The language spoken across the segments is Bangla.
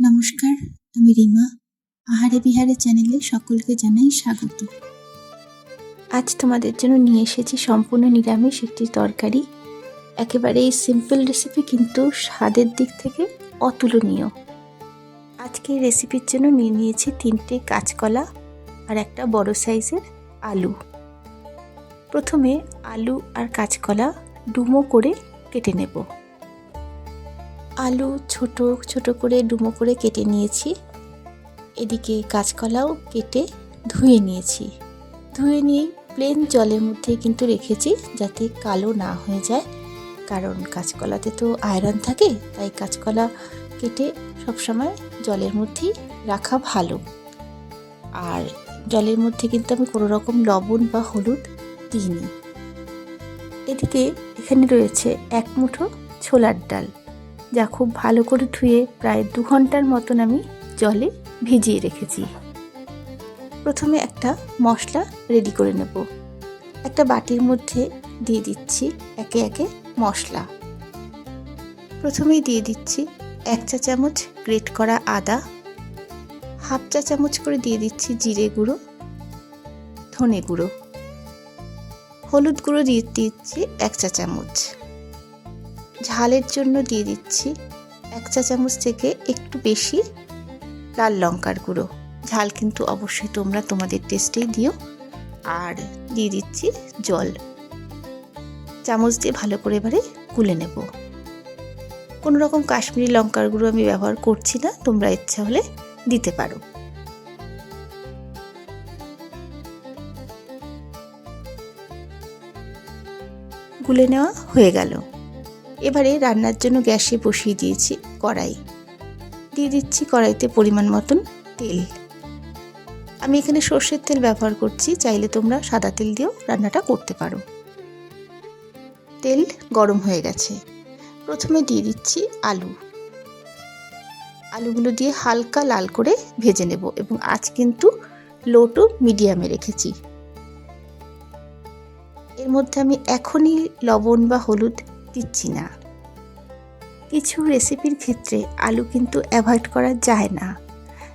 নমস্কার, আমি রিমা। আহারে বিহারে চ্যানেলে সকলকে জানাই স্বাগত। আজ তোমাদের জন্য নিয়ে এসেছি সম্পূর্ণ নিরামিষ একটি তরকারি। একেবারে এই সিম্পল রেসিপি কিন্তু স্বাদের দিক থেকে অতুলনীয়। আজকে রেসিপির জন্য নিয়ে নিয়েছি তিনটে কাঁচকলা আর একটা বড় সাইজের আলু। প্রথমে আলু আর কাঁচকলা ডুমো করে কেটে নেব। আলু ছোট ছোট করে ডুমো করে কেটে নিয়েছি। এদিকে কাঁচকলাও কেটে ধুয়ে নিয়েছি। ধুয়ে নিয়ে প্লেন জলের মধ্যে কিন্তু রেখেছি যাতে কালো না হয়ে যায়। কারণ কাঁচকলাতে তো আয়রন থাকে, তাই কাঁচকলা কেটে সবসময় জলের মধ্যেই রাখা ভালো। আর জলের মধ্যে কিন্তু আমি কোনো রকম লবণ বা হলুদ দিইনি। এদিকে এখানে রয়েছে এক মুঠো ছোলার ডাল। যা খুব ভালো করে ধুয়ে প্রায় দু ঘণ্টার মতন আমি জলে ভিজিয়ে রেখেছি। প্রথমে একটা মশলা রেডি করে নেব। একটা বাটির মধ্যে দিয়ে দিচ্ছি একে একে মশলা। প্রথমেই দিয়ে দিচ্ছি এক চা চামচ গ্রেট করা আদা। হাফ চা চামচ করে দিয়ে দিচ্ছি জিরে গুঁড়ো, ধনে গুঁড়ো। হলুদ গুঁড়ো দিয়ে দিচ্ছি এক চা চামচ। ঝালের জন্য দিয়ে দিচ্ছি এক চা চামচ থেকে একটু বেশি লাল লঙ্কার গুঁড়ো। ঝাল কিন্তু অবশ্যই তোমরা তোমাদের টেস্টেই দিও। আর দিয়ে দিচ্ছি জল। চামচ দিয়ে ভালো করে এবারে গুলে নেব। কোনো রকম কাশ্মীরি লঙ্কার গুঁড়ো আমি ব্যবহার করছি না, তোমরা ইচ্ছা হলে দিতে পারো। গুলে নেওয়া হয়ে গেল। এবারে রান্নার জন্য গ্যাসে বসিয়ে দিয়েছি কড়াই। দিয়ে দিচ্ছি কড়াইতে পরিমাণ মতন তেল। আমি এখানে সর্ষের তেল ব্যবহার করছি, চাইলে তোমরা সাদা তেল দিয়েও রান্নাটা করতে পারো। তেল গরম হয়ে গেছে। প্রথমে দিয়ে দিচ্ছি আলু। আলুগুলো দিয়ে হালকা লাল করে ভেজে নেব এবং আজ কিন্তু লো টু মিডিয়ামে রেখেছি। এর মধ্যে আমি এখনই লবণ বা হলুদ দিচ্ছি না। কিছু রেসিপির ক্ষেত্রে আলু কিন্তু অ্যাভয়েড করা যায় না।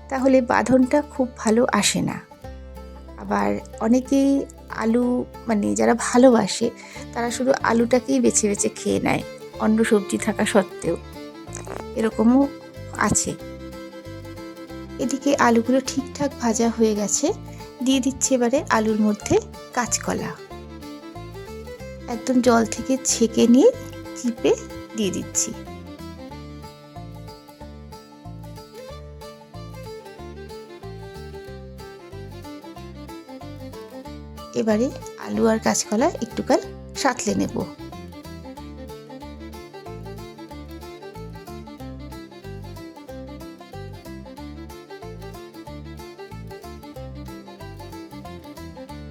তাহলে বাঁধনটা খুব ভালো আসে না। আবার অনেকেই আলু মানে যারা ভালোবাসে, তারা শুধু আলুটাকেই বেছে বেছে খেয়ে নেয়, অন্য সবজি থাকা সত্ত্বেও। এরকমও আছে। এদিকে আলুগুলো ঠিকঠাক ভাজা হয়ে গেছে, দিয়ে দিচ্ছে এবারে আলুর মধ্যে কাঁচকলা। একদম জল থেকে ছেঁকে নিয়ে, চিপে দিয়ে দিচ্ছি। এবারে আলু আর কাঁচকলা একটুকাল সাঁতলে নেব।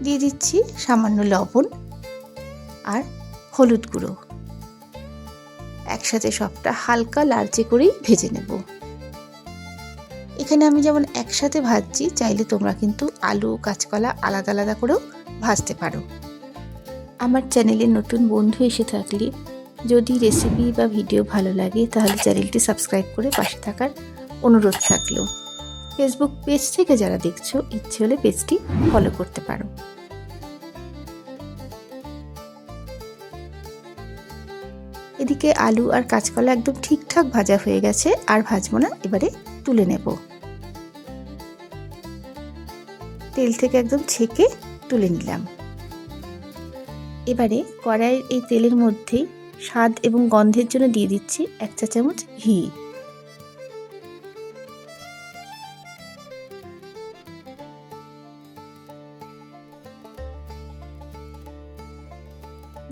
দিয়ে দিচ্ছি সামান্য লবণ আর হলুদ গুঁড়ো। একসাথে সবটা হালকা লালচে করেই ভেজে নেব। এখানে আমি যেমন একসাথে ভাজছি, চাইলে তোমরা কিন্তু আলু, কাঁচকলা আলাদা আলাদা করেও ভাজতে পারো। আমার চ্যানেলে নতুন বন্ধু এসে থাকলে যদি রেসিপি বা ভিডিও ভালো লাগে, তাহলে চ্যানেলটি সাবস্ক্রাইব করে পাশে থাকার অনুরোধ থাকল। ফেসবুক পেজ থেকে যারা দেখছ, ইচ্ছে হলে পেজটি ফলো করতে পারো। এদিকে আলু আর কাঁচকলা একদম ঠিকঠাক ভাজা হয়ে গেছে, আর ভাজবো না, এবারে তুলে নেব। তেল থেকে একদম ছেঁকে তুলে নিলাম। এবারে কড়াইয়ের এই তেলের মধ্যেই স্বাদ এবং গন্ধের জন্য দিয়ে দিচ্ছি এক চা চামচ ঘি।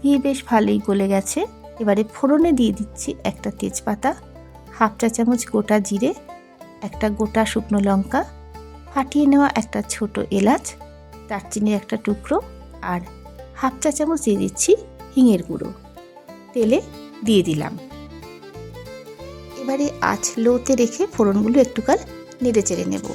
ঘি বেশ ভালোই গলে গেছে। এবারে ফোড়নে দিয়ে দিচ্ছি একটা তেজপাতা, হাফ চা চামচ গোটা জিরে, একটা গোটা শুকনো লঙ্কা, ফাটিয়ে নেওয়া একটা ছোট এলাচ দারচিনির একটা টুকরো আর হাফ চা চামচ দিয়ে দিচ্ছি হিঙের গুঁড়ো। তেলে দিয়ে দিলাম। এবারে আঁচ লোতে রেখে ফোড়নগুলো একটুকাল নেড়ে চেড়ে নেব।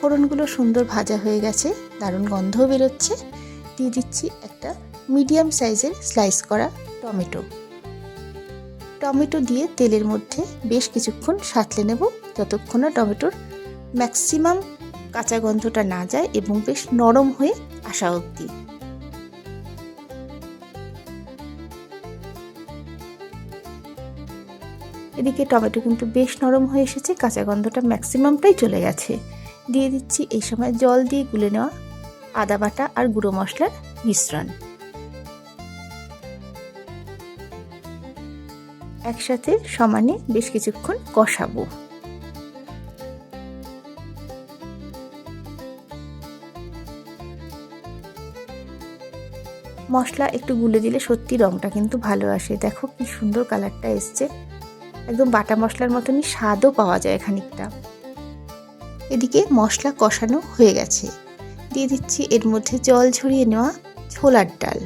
ফোড়নগুলো সুন্দর ভাজা হয়ে গেছে, দারুণ গন্ধও বেরোচ্ছে। দিয়ে দিচ্ছি একটা মিডিয়াম সাইজের স্লাইস করা টমেটো। টমেটো দিয়ে তেলের মধ্যে বেশ কিছুক্ষণ সাঁতলে নেব যতক্ষণ না টমেটোর ম্যাক্সিমাম কাঁচা গন্ধটা না যায় এবং বেশ নরম হয়ে আসা অবধি। এদিকে টমেটো কিন্তু বেশ নরম হয়ে এসেছে, কাঁচা গন্ধটা ম্যাক্সিমামটাই চলে গেছে। দিয়ে দিচ্ছি এই সময় জল দিয়ে গুলে নেওয়া আদা বাটা আর গুঁড়ো মশলার মিশ্রণ। একসাথে সমানে বেশ কিছুক্ষণ কষাবো। মশলা একটু গুলে দিলে সত্যি রঙটা কিন্তু ভালো আসে। দেখো কি সুন্দর কালারটা এসছে। একদম বাটা মশলার মতনই স্বাদও পাওয়া যায় খানিকটা। এদিকে মশলা কষানো হয়ে গেছে। দিয়ে দিচ্ছি এর মধ্যে জল ঝরিয়ে নেওয়া ছোলার ডাল।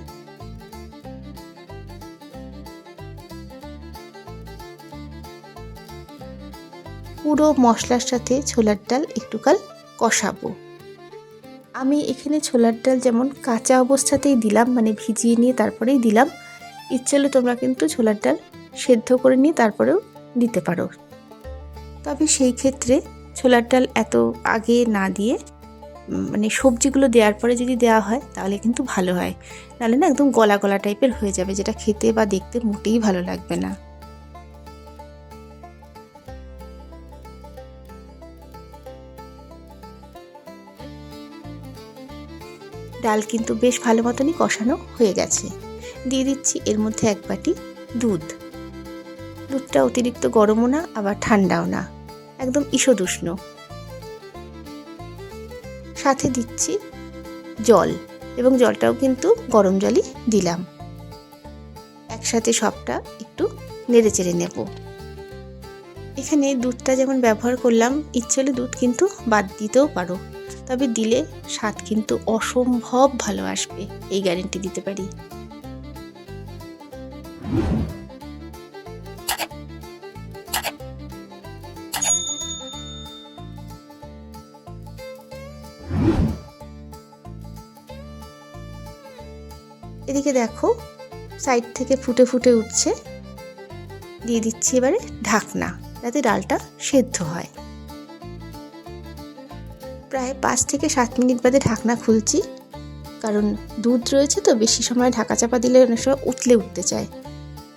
পুরো মশলার সাথে ছোলার ডাল একটুকাল কষাবো। আমি এখানে ছোলার ডাল যেমন কাঁচা অবস্থাতেই দিলাম মানে ভিজিয়ে নিয়ে তারপরেই দিলাম, ইচ্ছে হলে তোমরা কিন্তু ছোলার ডাল সেদ্ধ করে নিয়ে তারপরেও দিতে পারো। তবে সেই ক্ষেত্রে ছোলার ডাল এত আগে না দিয়ে মানে সবজিগুলো দেওয়ার পরে যদি দেওয়া হয়, তাহলে কিন্তু ভালো হয়। নাহলে না একদম গলা গলা টাইপের হয়ে যাবে, যেটা খেতে বা দেখতে মোটেই ভালো লাগবে না। ডাল কিন্তু বেশ ভালো মতনই কষানো হয়ে গেছে। দিয়ে দিচ্ছি এর মধ্যে এক বাটি দুধ। দুধটা অতিরিক্ত গরমও না, আবার ঠান্ডাও না। একদম ঈষদুষ্ণ। সাথে দিচ্ছি জল এবং জলটাও কিন্তু গরম জলই দিলাম। একসাথে সবটা একটু নেড়ে চেড়ে নেব। এখানে দুধটা যেমন ব্যবহার করলাম, ইচ্ছে হলে দুধ কিন্তু বাদ দিতেও পারো। তবে দিলে স্বাদ কিন্তু অসম্ভব ভালো আসবে, এই গ্যারেন্টি দিতে পারি। এদিকে দেখো সাইড থেকে ফুটে ফুটে উঠছে। দিয়ে দিচ্ছি এবারে ঢাকনা, যাতে ডালটা সেদ্ধ হয়। প্রায় পাঁচ থেকে সাত মিনিট বাদে ঢাকনা খুলছি। কারণ দুধ রয়েছে তো, বেশি সময় ঢাকা চাপা দিলে অনেক সময় উতলে উঠতে চায়।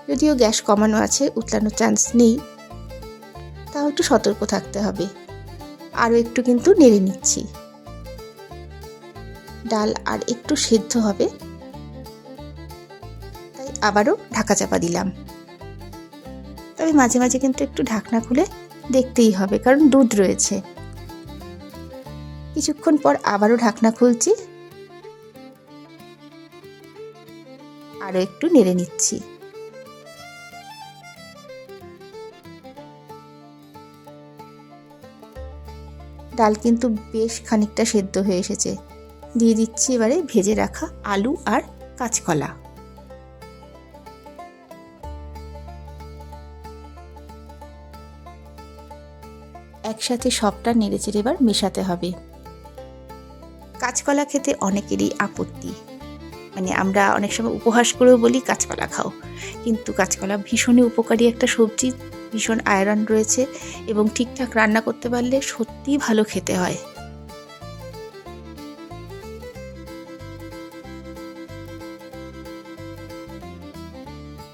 যদিও গ্যাস কমানো আছে, উতলানোর চান্স নেই। তাও একটু সতর্ক থাকতে হবে। আরও একটু কিন্তু নেড়ে নিচ্ছি। ডাল আর একটু সেদ্ধ হবে। তাই আবারও ঢাকা চাপা দিলাম। তবে মাঝে মাঝে কিন্তু একটু ঢাকনা খুলে দেখতেই হবে, কারণ দুধ রয়েছে। কিছুক্ষণ পর আবারও ঢাকনা খুলছি। আরও একটু নেড়ে নিচ্ছি। ডাল কিন্তু বেশ খানিকটা সেদ্ধ হয়ে এসেছে। দিয়ে দিচ্ছি এবারে ভেজে রাখা আলু আর কাঁচকলা। একসাথে সবটা নেড়েচেড়ে এবার মেশাতে হবে। কাঁচকলা খেতে অনেকেরই আপত্তি। মানে আমরা অনেক সময় উপহাস করেও বলি কাঁচকলা খাও। কিন্তু কাঁচকলা ভীষণই উপকারী একটা সবজি, ভীষণ আয়রন রয়েছে এবং ঠিকঠাক রান্না করতে পারলে সত্যিই ভালো খেতে হয়।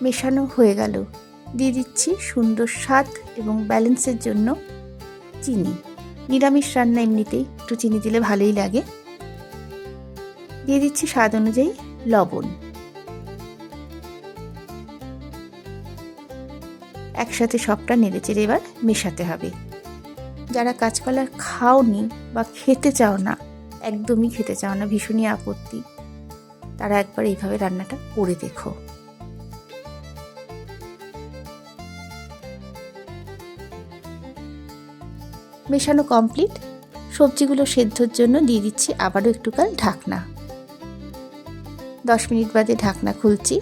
মেশানো হয়ে গেল। দিয়ে দিচ্ছি সুন্দর স্বাদ এবং ব্যালেন্সের জন্য চিনি। নিরামিষ রান্না এমনিতেই একটু চিনি দিলে ভালোই লাগে। দিয়ে দিচ্ছি স্বাদ অনুযায়ী লবণ। একসাথে সবটা নেড়েচেড়ে এবার মেশাতে হবে। যারা কাঁচকলা খাওনি বা খেতে চাও না, একদমই খেতে চাও না, ভীষণই আপত্তি, তারা একবার এইভাবে রান্নাটা করে দেখো। মেশানো কমপ্লিট সবজিগুলো সেদ্ধর জন্য দিয়ে দিচ্ছি আবারও একটু কাল ঢাকনা। দশ মিনিট বাদে ঢাকনা খুলছি।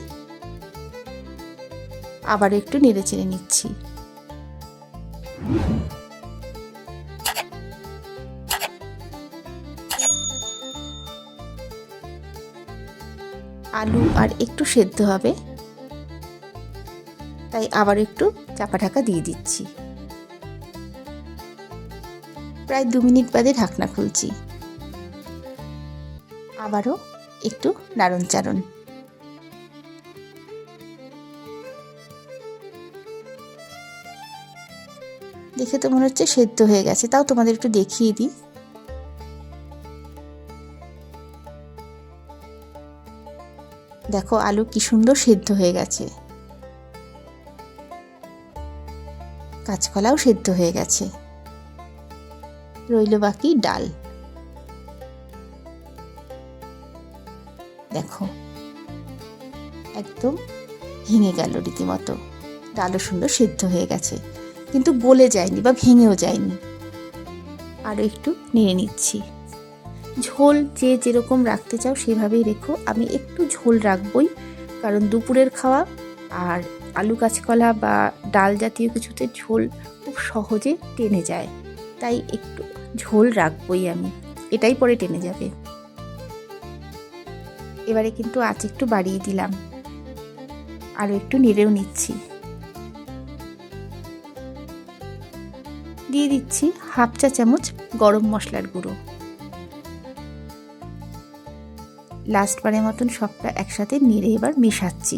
আবারও একটু নেড়ে চেড়ে নিচ্ছি। আলু আর একটু সেদ্ধ হবে। তাই আবার একটু চাপা ঢাকা দিয়ে দিচ্ছি। প্রায় দু মিনিট বাদে ঢাকনা খুলছি। আবারও একটু নাড়ন চারণ দেখে তো মনে হচ্ছে সেদ্ধ হয়ে গেছে। তাও তোমাদের একটু দেখিয়ে দিই। দেখো আলু কি সুন্দর সেদ্ধ হয়ে গেছে। কাঁচকলাও সেদ্ধ হয়ে গেছে। রইল বাকি ডাল। একদম ভেঙে গেল রীতিমতো। ডালও সুন্দর সেদ্ধ হয়ে গেছে, কিন্তু গলে যায়নি বা ভেঙেও যায়নি। আরও একটু নেড়ে নিচ্ছি। ঝোল যে যেরকম রাখতে চাও সেভাবেই রেখো। আমি একটু ঝোল রাখবই, কারণ দুপুরের খাওয়া আর আলু কাঁচকলা বা ডাল জাতীয় কিছুতে ঝোল খুব সহজে টেনে যায়। তাই একটু ঝোল রাখবই আমি। এটাই পরে টেনে যাবে। এবারে কিন্তু আঁচ একটু বাড়িয়ে দিলাম। আরও একটু নেড়েও নিচ্ছি। দিয়ে দিচ্ছি হাফ চা চামচ গরম মশলার গুঁড়ো। লাস্টবারের মতন সবটা একসাথে নেড়ে এবার মেশাচ্ছি।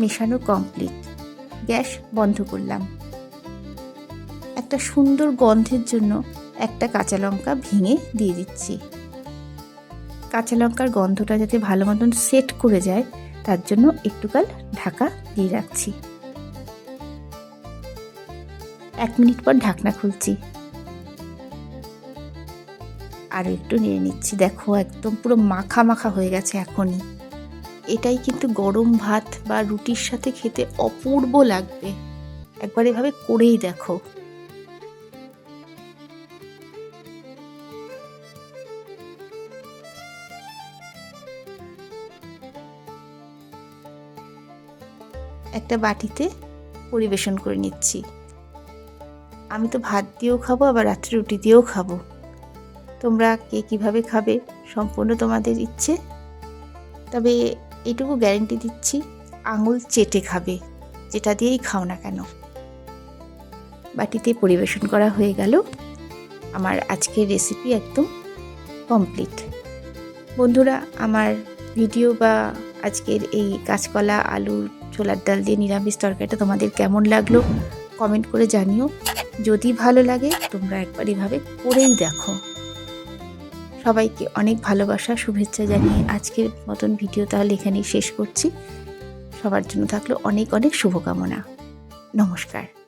মেশানো কমপ্লিট গ্যাস বন্ধ করলাম। একটা সুন্দর গন্ধের জন্য একটা কাঁচা লঙ্কা ভেঙে দিয়ে দিচ্ছি। কাঁচা লঙ্কার গন্ধটা যাতে ভালো মতন সেট করে যায়, তার জন্য একটুকাল ঢাকা দিয়ে রাখছি। এক মিনিট পর ঢাকনা খুলছি। আর একটু নিয়ে নিচ্ছি। দেখো, একদম পুরো মাখা মাখা হয়ে গেছে এখনই। এটাই কিন্তু গরম ভাত বা রুটির সাথে খেতে অপূর্ব লাগবে। একবার এভাবে করেই দেখো। একটা বাটিতে পরিবেশন করে নিচ্ছি। আমি তো ভাত দিয়েও খাব, আবার রাত্রে রুটি দিয়েও খাব। তোমরা কে কীভাবে খাবে সম্পূর্ণ তোমাদের ইচ্ছে। তবে এটুকু গ্যারেন্টি দিচ্ছি, আঙুল চেটে খাবে, যেটা দিয়েই খাও না কেন। বাটিতে পরিবেশন করা হয়ে গেল। আমার আজকের রেসিপি একদম কমপ্লিট বন্ধুরা, আমার ভিডিও বা আজকের এই কাঁচকলা, আলুর ছোলার ডাল দিয়ে নিরামিষ তরকারিটা তোমাদের কেমন লাগল কমেন্ট করে জানিও। যদি ভালো লাগে, তোমরা একবার এভাবে করেই দেখো। সবাইকে অনেক ভালোবাসা, শুভেচ্ছা জানিয়ে আজকের মতন ভিডিও তাহলে এখানেই শেষ করছি। সবার জন্য থাকল অনেক অনেক শুভকামনা। নমস্কার।